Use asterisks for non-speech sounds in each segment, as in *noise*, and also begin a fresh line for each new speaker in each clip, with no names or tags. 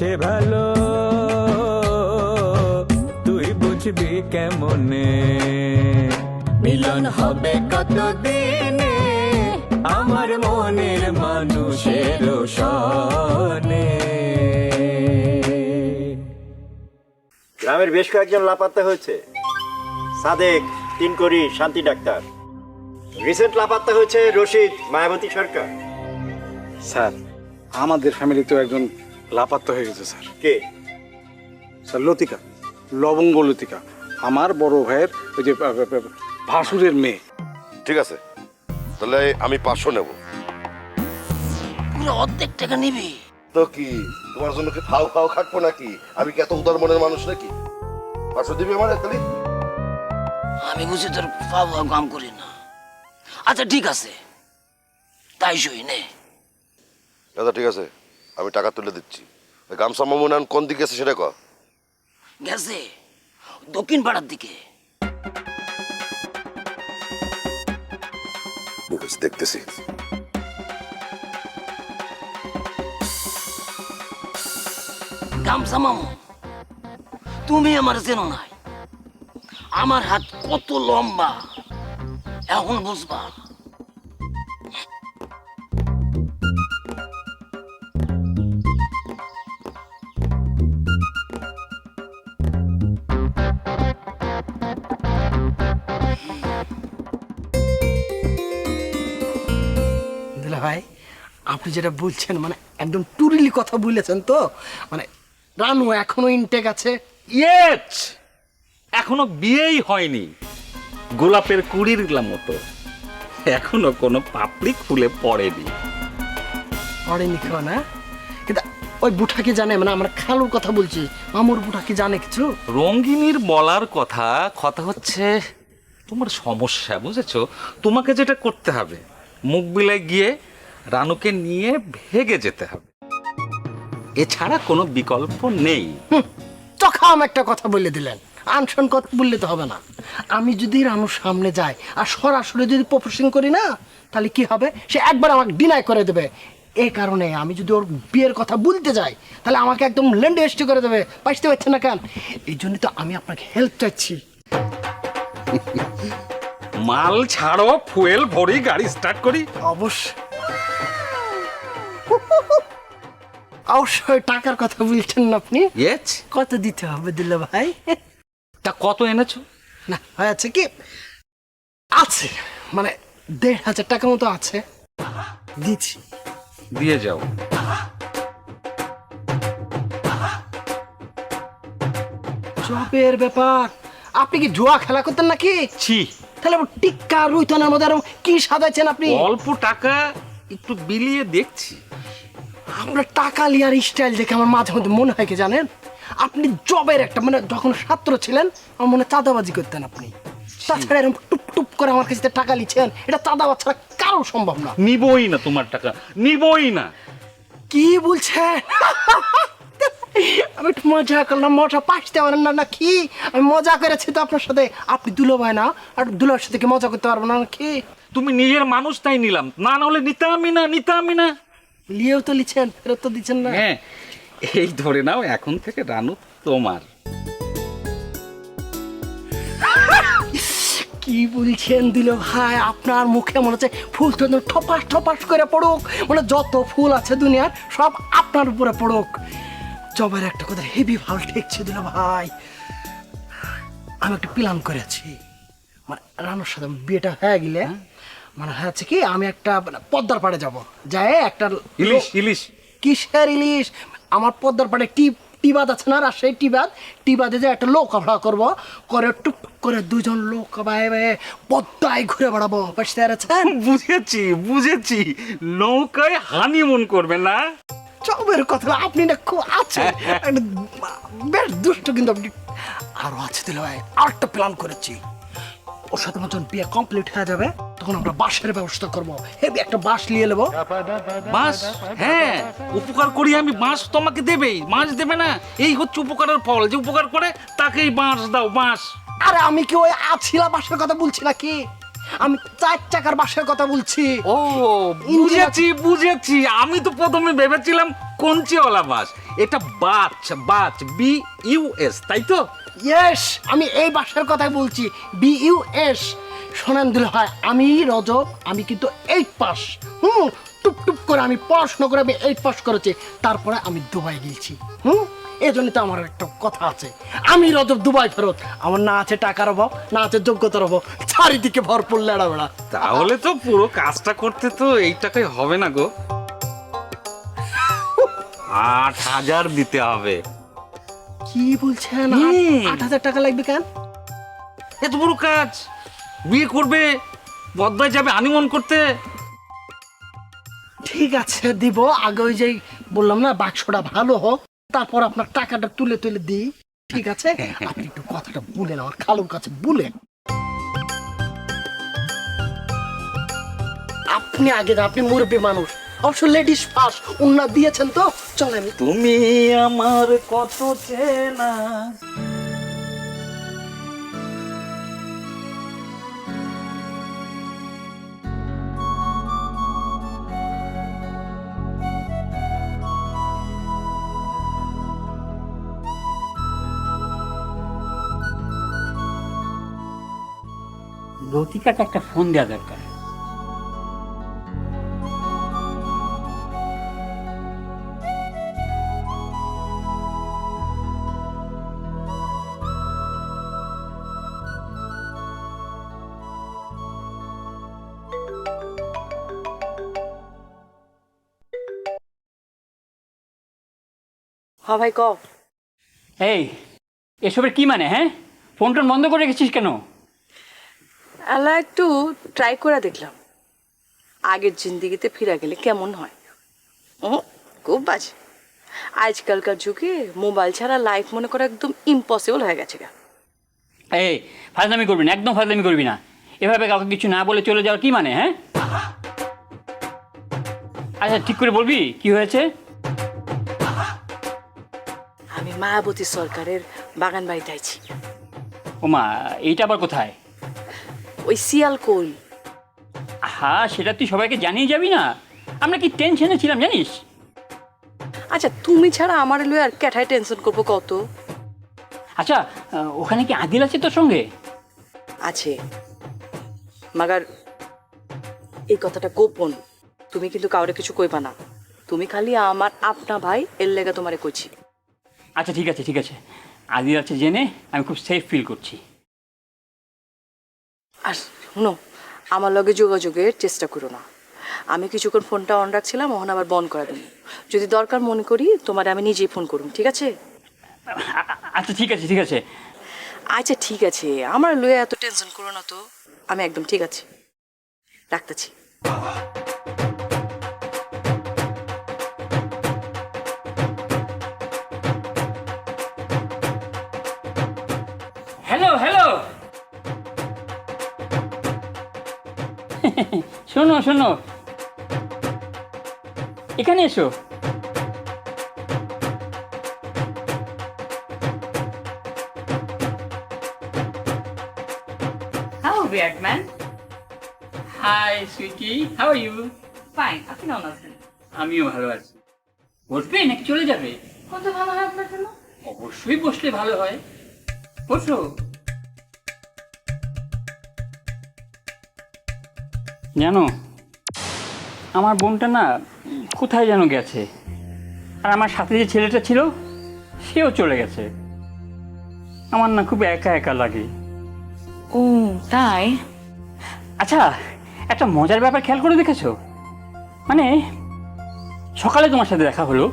সে ভালো। তুই বুঝবি কেমনে? মিলন হবে কতদিনে? আমার মনের মানুষের সনে
গ্রামের বেশ কয়েকজন লাপাত্তা হয়েছে। সাদেক তিনকড়ি শান্তি ডাক্তার। রিসেন্ট লাপাত্তা হয়েছে রশিদ মায়াবতী সরকার।
স্যার আমাদের ফ্যামিলিতেও একজন লাপাত্তা হয়ে গেছে স্যার।
কে?
স্যার লতিকা। লবঙ্গ লতিকা। আমার বড় ভাইয়ের ওই যে ভাসুরের মেয়ে।
ঠিক আছে। তাহলে আমি পাঁচশো নেব।
পুরো অর্ধেক টাকা নিবি।
তো কি তোমার জন্য কি ফাও ফাও খাটবো নাকি? আমি কি এত উদার মনের মানুষ নাকি? পাঁচশো দিবি আমার তাহলে
আমি বুঝি তোর পাবো কাম করি না। আচ্ছা ঠিক আছে। তাই সই নে।
দাদা ঠিক আছে। আমি টাকা তুলে দিচ্ছি। ওই গামছা মামুনান কোন দিকে আছে সেটা কর
গেছে। দক্ষিণ পাড়ার দিকে।
দেখতেছি।
গামছা মামু তুমি আমার চেনো নাই। আমার হাত কত লম্বা এখন বুঝবা।
আপনি যেটা বলছেন মানে একদম টুরিলি কথা বলেছেন তো? মানে রানু এখনও ইনটেক আছে?
ইয়েট এখনও বিয়েই হয়নি। গোলাপের কুড়ির মতো। এখনও কোনো পাপড়ি খুলে পড়েনি।
পড়েনি কেউ না কিন্তু ওই বুঠা কি জানে? মানে আমরা খালুর কথা বলছি মামুর বুঠা কি জানে কিছু?
রঙ্গিনীর বলার কথা কথা হচ্ছে তোমার সমস্যা বুঝেছ? তোমাকে যেটা করতে হবে মুখ বিলায় গিয়ে রানুকে নিয়ে ভেগে যেতে হবে। এছাড়া কোনো বিকল্প নেই।
চখাম একটা কথা বলে দিলেন। আনশন কথা বললে তো হবে না। আমি যদি রানুর সামনে যাই আর সরাসরি যদি প্রপোজিং করি না তাহলে কি হবে? সে একবার আমাকে ডিনাই করে দেবে। এই কারণে আমি যদি ওর বিয়ের কথা বলতে যাই তাহলে আমাকে একদম লেন্ডে এসটি করে দেবে। বুঝতে পারছেন না কেন? এই জন্য তো আমি আপনাকে হেল্প চাইছি।
মাল ছাড়ো ফুয়েল ভরি গাড়ি স্টার্ট করি।
অবশ্যই। অবশ্যই টাকার কথা বলছেন না আপনি। কত দিতে হবে দিলে ভাই?
তা কত এনেছো?
না হয়েছে কি? আছে মানে দেড় হাজার টাকা মতো আছে। দিচ্ছি।
দিয়ে যাও।
জবের ব্যাপার। আপনি কি জুয়া খেলা করতেন নাকি?
ছি।
তাহলে টিক্কা রুইতনের মধ্যে আরও কি সাজাচ্ছেন আপনি?
অল্প টাকা একটু বিলিয়ে দেখছি।
আপনার টাকা লিয়ার স্টাইল দেখে আমার মাঝে মধ্যে মনে হয় কি জানেন? আপনি জবের একটা মানে যখন ছাত্র ছিলেন আমার মনে চাঁদাবাজি করতেন আপনি। তাছাড়া এরকম টুপ টুপ করে আমার কাছে টাকা লিখছেন এটা চাঁদাবাজ ছাড়া কারও সম্ভব না।
নিবই না তোমার টাকা নিবই না।
কি বলছেন আমি একটু মজা করলাম মজা পাশতে পারেন না না কি আমি মজা করেছি তো আপনার সাথে। আপনি দুলো ভাই না আর দুলোর সাথে কি মজা করতে পারব না কি
তুমি নিজের মানুষ তাই নিলাম। না না হলে নিতামই না নিতামই না।
লিয়েও তো লিছেন ফেরত তো দিচ্ছেন না।
হ্যাঁ এই ধরে নাও এখন থেকে রানু তোমার।
কি বলছেন দিল ভাই? আপনার মুখে মনে হচ্ছে ফুল তো ঠপাস ঠপাস করে পড়ুক। মানে যত ফুল আছে দুনিয়ার সব আপনার উপরে পড়ুক। জবের একটা কথা হেভি ভালো ঠেকছে দিল ভাই। আমি একটা প্ল্যান করেছি। মানে রানুর সাথে বিয়েটা হয়ে গেলে মানে হচ্ছে কি আমি একটা মানে পদ্মার পাড়ে যাব। যাই একটা
ইলিশ ইলিশ।
কিসের ইলিশ? আমার পদ্মার পাড়ে টিপ টিবাদ আছে না রাজশাহী টিবাদ টিবাদে যে একটা লোক ভাড়া করব করে টুপ করে দুজন লোক বায়ে বায়ে পদ্মায় ঘুরে বেড়াবো। বুঝতে পেরেছেন
বুঝেছি বুঝেছি। নৌকায় হানিমুন করবে না?
চবের কথা আপনি না খুব আছে। বেশ দুষ্ট কিন্তু আপনি। আরও আছে দিলে ভাই আরেকটা প্ল্যান করেছি। ওর সাথে মতন বিয়ে কমপ্লিট হয়ে যাবে তখন আমরা বাসের ব্যবস্থা করব। হেবি একটা বাস নিয়ে নেব।
বাঁশ? হ্যাঁ উপকার করি আমি। বাঁশ তোমাকে দেবেই। বাঁশ দেবে না? এই হচ্ছে উপকারের ফল। যে উপকার করে তাকেই বাঁশ দাও বাঁশ।
আরে আমি কি ওই আছিলা বাসের কথা বলছি নাকি? আমি চার চাকার বাসের কথা বলছি।
ও বুঝেছি বুঝেছি। আমি তো প্রথমে ভেবেছিলাম কঞ্চিওয়ালা বাস এটা বাচ বাচ বি ইউ এস তাই তো?
ইয়েস আমি এই বাসার কথাই বলছি। B U S. শোনান দিলে হয় আমি রজব আমি কিন্তু এইট পাস হুম টুপ টুপ করে আমি পড়াশোনা করে আমি এইট পাস করেছি তারপরে আমি দুবাই গিয়েছি হুম এই জন্য তো আমার একটা কথা আছে। আমি রজব দুবাই ফেরত। আমার না আছে টাকার অভাব না আছে যোগ্যতার অভাব চারিদিকে ভরপুর লেড়া বেড়া
তাহলে তো পুরো কাজটা করতে তো এই টাকায় হবে না গো। আট হাজার দিতে হবে।
কি বলছেন। আট হাজার টাকা লাগবে কেন?
এত বড় কাজ। বিয়ে করবে বদলায় যাবে আনিমন করতে।
ঠিক আছে দিব আগে ওই যে বললাম না বাক্সটা ভালো হোক তারপর আপনার টাকাটা তুলে তুলে দিই। ঠিক আছে? আপনি একটু কথাটা বলেন আমার খালুর কাছে বলেন। আপনি আগে আপনি মুরব্বী মানুষ। অবশ্য লেডিস ফার্স্ট উন্নত দিয়েছেন তো। চলেন।
তুমি আমার কত চেনা।
লতিকাকে একটা ফোন দেওয়া দরকার।
হ্যাঁ ভাই ক
এই এসবের কি মানে হ্যাঁ? ফোন টোন বন্ধ করে রেখেছিস কেন?
আল্লাহ একটু ট্রাই করে দেখলাম। আগের জিন্দিগিতে ফিরে গেলে কেমন হয়? ও খুব বাজে। আজকালকার যুগে মোবাইল ছাড়া লাইফ মনে করা একদম ইম্পসিবল হয়ে গেছে গা।
এই ফাজলামি করবি না একদম ফাজলামি করবি না। এভাবে কাউকে কিছু না বলে চলে যাওয়ার কি মানে হ্যাঁ? আচ্ছা ঠিক করে বলবি কি হয়েছে?
আমি মায়াবতী সরকারের বাগান বাড়িতে আইছি।
ওমা এইটা আবার কোথায়?
ওই শিয়াল কই?
হ্যাঁ সেটা তুই সবাইকে জানিয়ে যাবি না। আমরা কি টেনশনে ছিলাম জানিস?
আচ্ছা তুমি ছাড়া আমার লয়ে আর ক্যাঠায় টেনশন করব কত
আচ্ছা আহ, ওখানে কি আদিল আছে তোর সঙ্গে?
আছে। মাগার এই কথাটা গোপন। তুমি কিন্তু কাউরে কিছু কইবা না। তুমি খালি আমার আপনা ভাই এর লেগে তোমারে কইছি।
আচ্ছা ঠিক আছে ঠিক আছে। আদিল আছে জেনে আমি খুব সেফ ফিল করছি।
আর শুনো আমার লগে যোগাযোগের চেষ্টা করো না। আমি কিছুক্ষণ ফোনটা অন রাখছিলাম ওখান আবার বন্ধ করে দেবো যদি দরকার মনে করি তোমার আমি নিজেই ফোন করুন ঠিক আছে?
আচ্ছা ঠিক আছে ঠিক আছে।
আচ্ছা ঠিক আছে। আমার লয়ে এত টেনশন করো না তো। আমি একদম ঠিক আছে। রাখতেছি।
শোনো শোনো। এখানে এসো।
Hello, weird man.
Hi sweetie how are you
Fine, আপনি কেমন আছেন?
আমিও ভালো আছি। বসবে নাকি চলে যাবে?
কত ভালো হয় আপনার জন্য?
অবশ্যই বসলে ভালো হয়। বসো। জানো আমার বোনটা না কোথায় যেন গেছে। আর আমার সাথে যে ছেলেটা ছিল সেও চলে গেছে। আমার না খুব একা একা লাগে।
ও তাই?
আচ্ছা একটা মজার ব্যাপার খেয়াল করে দেখেছ? মানে সকালে তোমার সাথে দেখা হলো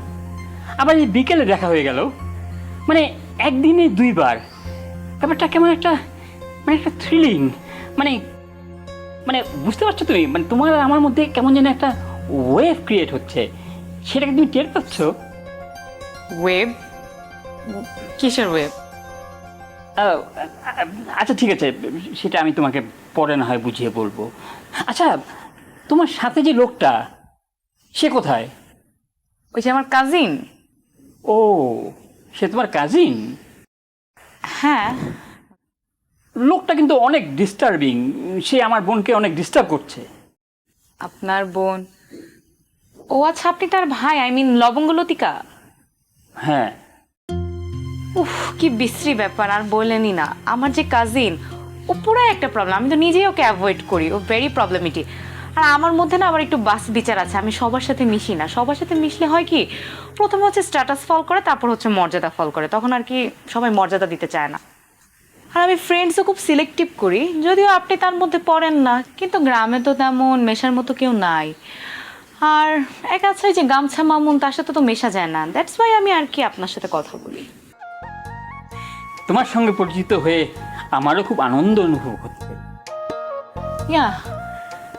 আবার এই বিকেলে দেখা হয়ে গেল। মানে একদিনে দুইবার। ব্যাপারটা কেমন একটা মানে একটা থ্রিলিং মানে মানে বুঝতে পারছ তুমি? মানে তোমার আর আমার মধ্যে কেমন যেন একটা ওয়েভ ক্রিয়েট হচ্ছে। সেটাকে তুমি টের পাচ্ছ?
ওয়েব কিসের ওয়েব
আচ্ছা ঠিক আছে। সেটা আমি তোমাকে পরে না হয় বুঝিয়ে বলব। আচ্ছা তোমার সাথে যে লোকটা সে কোথায়?
ওই যে আমার কাজিন
ও সে তোমার কাজিন
হ্যাঁ।
লোকটা কিন্তু অনেক ডিস্টার্বিং সে আমার বোনকে অনেক ডিস্টার্ব করছে।
আপনার বোন? ও আচ্ছা আপনি তার ভাই আই মিন লবঙ্গলতিকা
হ্যাঁ।
উফ কি বিশ্রী ব্যাপার আর বললেনই না। আমার যে কাজিন ও পুরো একটা প্রবলেম আমি তো নিজেই ওকে অ্যাভয়েড করি ও ভেরি প্রবলেমেটিক আর আমার মধ্যে না আবার একটু বাস বিচার আছে আমি সবার সাথে মিশি না। সবার সাথে মিশলে হয় কি প্রথমে হচ্ছে স্ট্যাটাস ফল করে তারপর হচ্ছে মর্যাদা ফল করে। তখন আর কি সবাই মর্যাদা দিতে চায় না। আর আমি ফ্রেন্ডসও খুব সিলেক্টিভ করি। যদিও আপনি তার মধ্যে পড়েন না কিন্তু গ্রামে তো তেমন মেশার মতো কেউ নাই। আর এক আছে যে গামছা মামুন তার সাথে তো মেশা যায় না। দ্যাটস ওয়াই আমি আর কি আপনার সাথে কথা বলি।
তোমার সঙ্গে পরিচিত হয়ে আমারও খুব আনন্দ অনুভব হচ্ছে।
ইয়া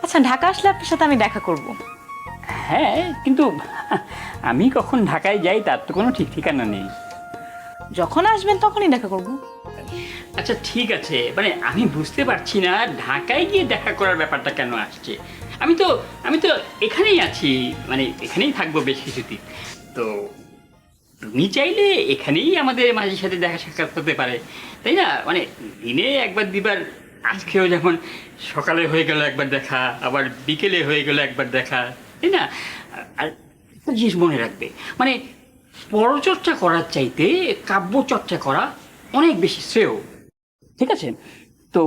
আচ্ছা ঢাকা আসলে আপনার সাথে আমি দেখা করব।
হ্যাঁ কিন্তু আমি কখন ঢাকায় যাই তার তো কোনো ঠিক ঠিকানা নেই।
যখন আসবেন তখনই দেখা করব।
আচ্ছা ঠিক আছে। মানে আমি বুঝতে পারছি না ঢাকায় গিয়ে দেখা করার ব্যাপারটা কেন আসছে। আমি তো আমি তো এখানেই আছি মানে এখানেই থাকব বেশ কিছুদিন। তো তুমি চাইলে এখানেই আমাদের মাঝে সাথে দেখা সাক্ষাৎ হতে পারে, তাই না? মানে দিনে একবার দিবার আজকেও যেমন সকালে হয়ে গেল একবার দেখা, আবার বিকেলে হয়ে গেল একবার দেখা, তাই না? আর একটা জিনিস মনে রাখবে মানে পরচর্চা করার চাইতে কাব্য চর্চা করা অনেক বেশি শ্রেয়। ঠিক আছে? তো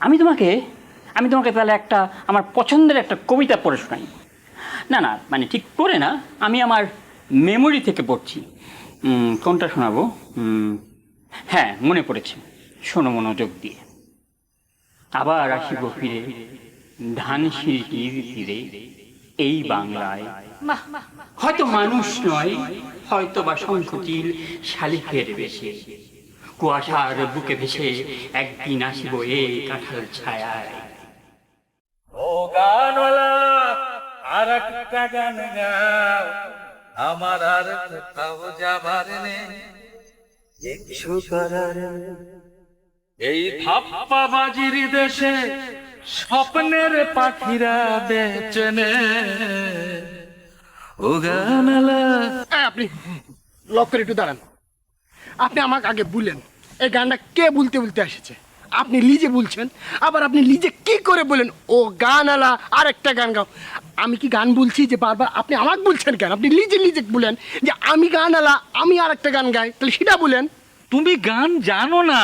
আমি তোমাকে আমি তোমাকে তাহলে একটা আমার পছন্দের একটা কবিতা পড়ে শোনাই। না না মানে ঠিক করে না আমি আমার মেমোরি থেকে পড়ছি। কোনটা শোনাবো? হ্যাঁ মনে পড়েছে। শোনো মনোযোগ দিয়ে। আবার আসিব ফিরে ধান সিঁড়িটির তীরে এই বাংলায়। হয়তো মানুষ নয় হয়তো বা শঙ্খচিল শালিখের বেশে। কুয়াশার বুকে ভেসে একদিন আসিব এই কাঁঠাল ছায়ায়।
ও গানওয়ালা আর একটা গান গাও। আমার আর কোথাও যাবার নেই। কিছু করার এই থাপ্পা বাজির দেশে স্বপ্নের পাখিরা বেচনে। ও গানওয়ালা
আপনি লক করে একটু দাঁড়ান। আপনি আমাকে আগে বলেন। এই গানটা কে বলতে বলতে এসেছে আপনি লিজে বলছেন আবার আপনি লিজে কি করে বলেন? ও গান আলা আর একটা গান গাও। আমি কি গান বলছি যে বারবার আপনি আমাকে বলছেন কেন? আপনি লিজে লিজে বলেন যে আমি গান আলা আমি আর একটা গান গাই। তাহলে সেটা বলেন।
তুমি গান জানো না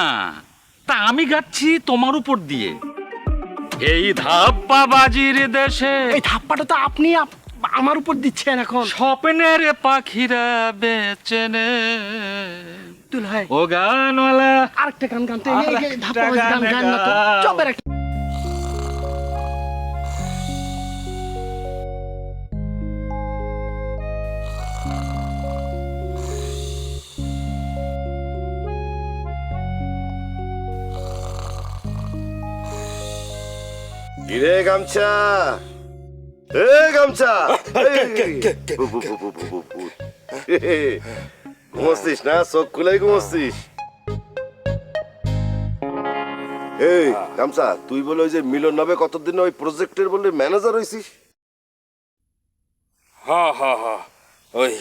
তা আমি গাচ্ছি তোমার উপর দিয়ে। এই ধাপ্পা বাজির দেশে
এই ধাপ্পাটা তো আপনি আমার উপর দিচ্ছেন এখন।
স্বপ্নের পাখিরা বেচেনে।
তুল হয়
ও গানওয়ালা।
আরেকটা গান গান তো এই- এই- এই ধাপ্পা বাজি গান গান না তো
গাও।
চপের একটা
কিরে গামছা। এ গামছা। বু, বু, বু, বু, বু, বু, বু। এ, ঘুমোচ্ছিস না চোখ খুলেই ঘুমোচ্ছিস এই গামছা তুই বলে ওই যে মিলন নবে কতদিন ওই প্রজেক্টের বলে ম্যানেজার হয়েছিস
হা হা হা ওই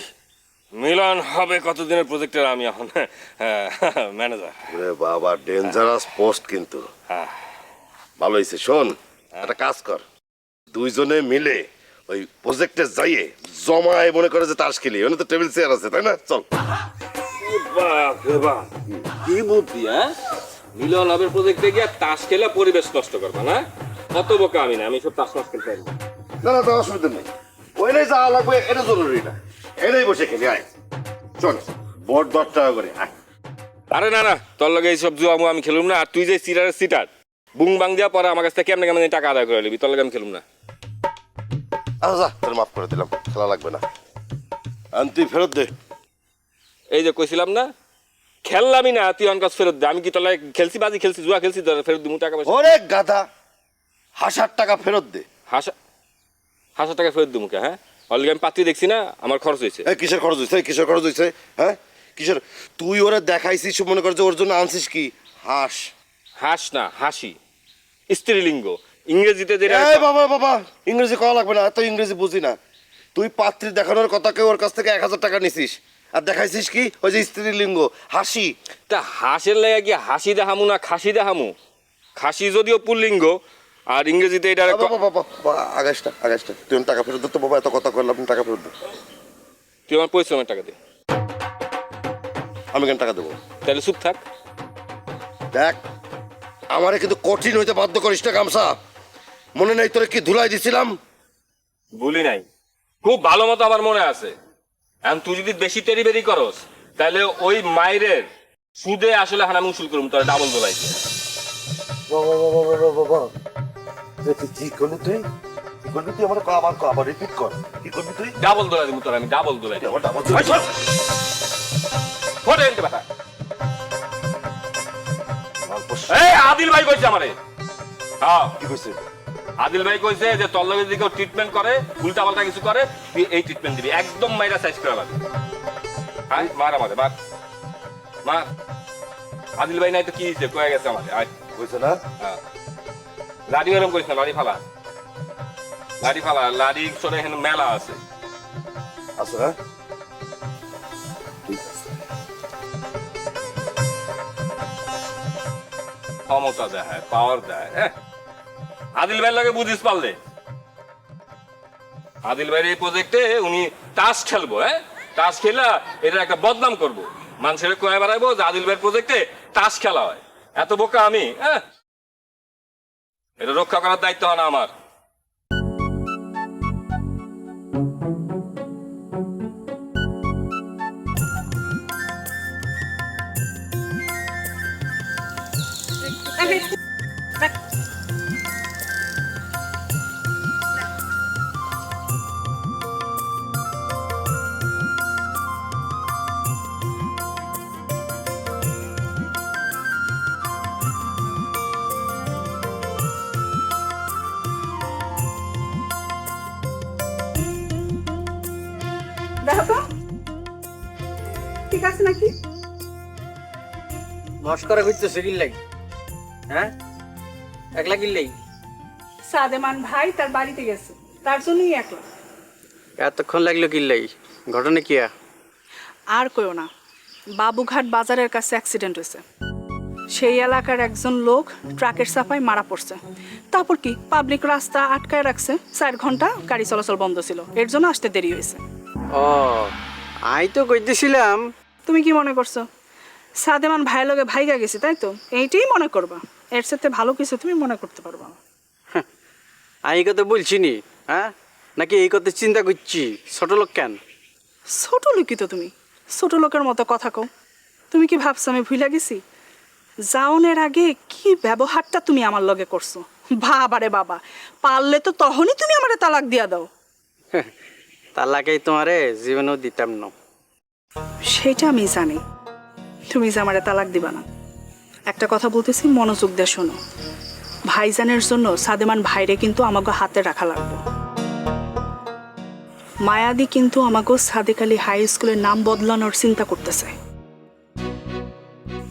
মিলন হবে কতদিনের প্রজেক্টের আমি এখন ম্যানেজার
ওরে বাবা ডেঞ্জারাস পোস্ট কিন্তু ভালো হয়েছে শোন একটা কাজ কর দুইজনে মিলে ওই প্রজেক্টে যাইয়ে জমায় মনে করে যে তাস খেলি। ওখানে তো টেবিল চেয়ার আছে তাই না? চল।
কি বুদ্ধি হ্যাঁ? মিলন হবে প্রজেক্টে গিয়ে তাস খেলে পরিবেশ নষ্ট করবা না? কত বোকা আমি না আমি সব তাস মাস খেলতে না।
না না তো অসুবিধা নেই। ওইটাই যাওয়া লাগবে এটা জরুরি না। এটাই বসে খেলি আয়। চল বোর্ড দশ টাকা করে আয়।
আরে না না তোর লগে এই সব জুয়া আমি খেলুম না। আর তুই যে সিটার সিটার বুং বাং দিয়া পরে আমার কাছ থেকে কেমনে কেমন টাকা আদায় করে নিবি তোর লগে আমি খেলুম না।
আচ্ছা যা তোর মাফ করে দিলাম খেলা লাগবে না। আন তুই ফেরত দে।
এই যে কইছিলাম না খেললামই না তুই অনকাজ ফেরত দে। আমি কি তোলা খেলছি বাজি খেলছি জুয়া খেলছি ফেরত দিমু টাকা পয়সা।
ওরে গাধা হাসার টাকা ফেরত দে।
হাসা হাজার টাকা ফেরত দিমু কে হ্যাঁ? অলরেডি আমি পাত্রী দেখছি না আমার খরচ হয়েছে।
এই কিসের খরচ হয়েছে? কিসের খরচ হয়েছে? হ্যাঁ? কিসের? তুই ওরা দেখাইছিস মনে কর যে ওর জন্য আনছিস কি? হাস।
হাস না হাসি। স্ত্রীলিঙ্গ। ইংরেজিতে যেটা
এই বাবা বাবা। ইংরেজি কওয়া লাগবে না এত ইংরেজি বুঝি না। তুই পাত্রী দেখানোর কথাকে ওর কাছ থেকে এক হাজার টাকা নিছিস। আর দেখাইছিস কি? ওই যে স্ত্রীলিঙ্গ হাসি।
তা হাসের লেগে কি হাসি দেখামু না খাসি দেখামু? খাসি যদিও পুল্লিঙ্গ আর ইংরেজিতে এটা
বাবা বাবা বাবা আগাসটা আগাসটা। তুই টাকা ফেরত দে তো বাবা এত কথা করলাম টাকা ফেরত দে।
তুই আমার পরিশ্রমের টাকা দে।
আমি কেন টাকা দেবো?
তাহলে চুপ থাক।
দেখ আমারে কিন্তু কঠিন হইতে বাধ্য করিস না গামছা। মনে নাই তোরে কি ধুলাই দিছিলাম?
বলি নাই। খুব ভালো মতো আমার মনে আছে। এখন তুই যদি বেশি তেরি বেরি করস তাহলে ওই মায়ের সুদে আসলে হানামি উসুল করুম তোর ডাবল দোলাই
কি করলি তুই? কি করবি তুই? আমার আবার আবার রিপিট কর। কি করবি তুই?
ডাবল দোলাই দিব তোর আমি ডাবল দোলাই
আমার ডাবল
ফোটে এনতে বাতা এই আদিল ভাই কইছে আমারে। হ্যাঁ
কি কইছে?
আদিল ভাই কইছে যে তোর লগে যদি কেউ ট্রিটমেন্ট করে উল্টা পাল্টা কিছু করে তুই এই ট্রিটমেন্ট দিবি। একদম মাইরা সাইজ করা লাগবে আয় মার আমারে মার। মার। আদিল ভাই নাই তো কি হয়েছে কয়ে গেছে আমারে আয়।
কইছে না?
হ্যাঁ। লাড়ি করিস না লাড়ি ফালা। লাড়ি ফালা লাড়ি সরে এখানে মেলা আছে।
আছে না?
ক্ষমতা দেয় পাওয়ার দেয় হ্যাঁ। আদিল ভাইয়ের লাগে বুঝিস পারলে। আদিল ভাইয়ের এই প্রজেক্টে উনি তাস খেলব হ্যাঁ? তাস খেলা এটা একটা বদনাম করব। মানুষের কয়ে বেড়াইবো যে আদিল ভাইয়ের প্রজেক্টে তাস খেলা হয়। এত বোকা আমি হ্যাঁ? এটা রক্ষা করার দায়িত্ব হয় না আমার।
দেখো ঠিক আছে নাকি?
মস্করা করতেছে কিল্লাই হ্যাঁ? একলা কিল্লাই
সাদেমান ভাই তার বাড়িতে গেছে। তার জন্যই একলা।
এতক্ষণ লাগল কিল্লাই ঘটনা কি
আর? কইও না। বাবুঘাট বাজারের কাছে অ্যাক্সিডেন্ট হয়েছে। সেই এলাকার একজন লোক ট্রাকের চাপায় মারা পড়ছে। তারপর কি? পাবলিক রাস্তা আটকায় রাখছে। চার ঘণ্টা গাড়ি চলাচল বন্ধ ছিল। এর জন্য আসতে দেরি হয়েছে।
ও। আই তো কইতেছিলাম।
তুমি কি মনে করছ? সাদেমান ভাই লগে ভাইগা গেছি তাই তো? এইটাই মনে করবা। এর সাথে ভালো কিছু তুমি মনে করতে পারবা।
আমি এই কথা বলছি নি হ্যাঁ? নাকি এই কথা চিন্তা করছি? ছোট লোক কেন?
ছোট লোকই তো তুমি। ছোট লোকের মতো কথা কও। তুমি কি ভাবছ আমি ভুলে গেছি? যাওনের আগে কি ব্যবহারটা তুমি আমার লগে করছ? বাবারে বাবা পারলে তো তখনই তুমি আমারে তালাক দিয়া দাও।
তালাকেই তোমারে জীবনেও দিতাম না।
সেটা আমি জানি। তুমি যে আমারে তালাক দিবা না। একটা কথা বলতেছি, মনোযোগ দিয়ে শোনো। ভাইজানের জন্য সাদেমান ভাইরে কিন্তু আমাকে হাতে রাখা লাগবে। মায়াদি কিন্তু আমাকে সাদেক আলী হাই স্কুলের নাম বদলানোর চিন্তা করতেছে।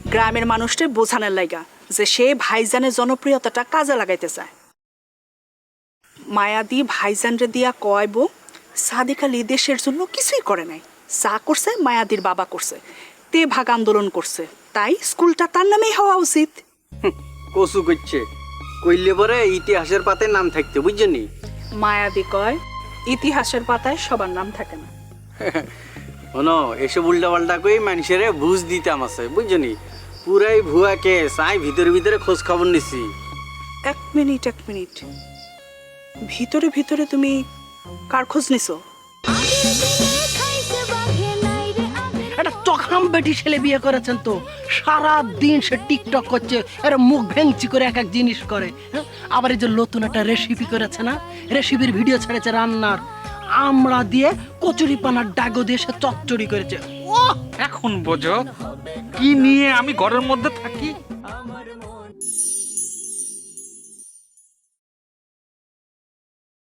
গ্রামের মানুষকে বোঝানোর লাইগা যে সে ভাইজানের জনপ্রিয়তাটা কাজে লাগাইতে চায়। মায়াদি ভাইজানরে দিয়া কয়ব সাদেক আলী দেশের জন্য কিছুই করে নাই। চা করছে মায়াদির বাবা করছে। তে ভাগ আন্দোলন করছে। তাই স্কুলটা তার নামেই হওয়া উচিত।
কচু করছে। কইলে পরে ইতিহাসের পাতে নাম থাকতে বুঝছেনি
মায়াদি কয় ইতিহাসের পাতায় সবার নাম থাকে না। *laughs*
শোনো এসব উল্টা পাল্টা কই মানুষের বুঝ দিতাম আছে বুঝছনি পুরাই ভুয়া কেস আই ভিতরে ভিতরে খোঁজ খবর নিছি।
এক মিনিট এক মিনিট। ভিতরে ভিতরে তুমি কার খোঁজ নিছো?
একটা চখাম বেটি ছেলে বিয়ে করেছেন তো। সারা দিন সে টিকটক করছে আরে মুখ ভেঙচি করে এক এক জিনিস করে। হ্যাঁ? আবার এই যে নতুন একটা রেসিপি করেছে না? রেসিপির ভিডিও ছেড়েছে রান্নার। আমরা দিয়ে কচুরি পানার ডাগো দিয়ে সে চচ্চড়ি করেছে।
এখন বোঝো, কি নিয়ে আমি ঘরের মধ্যে থাকি?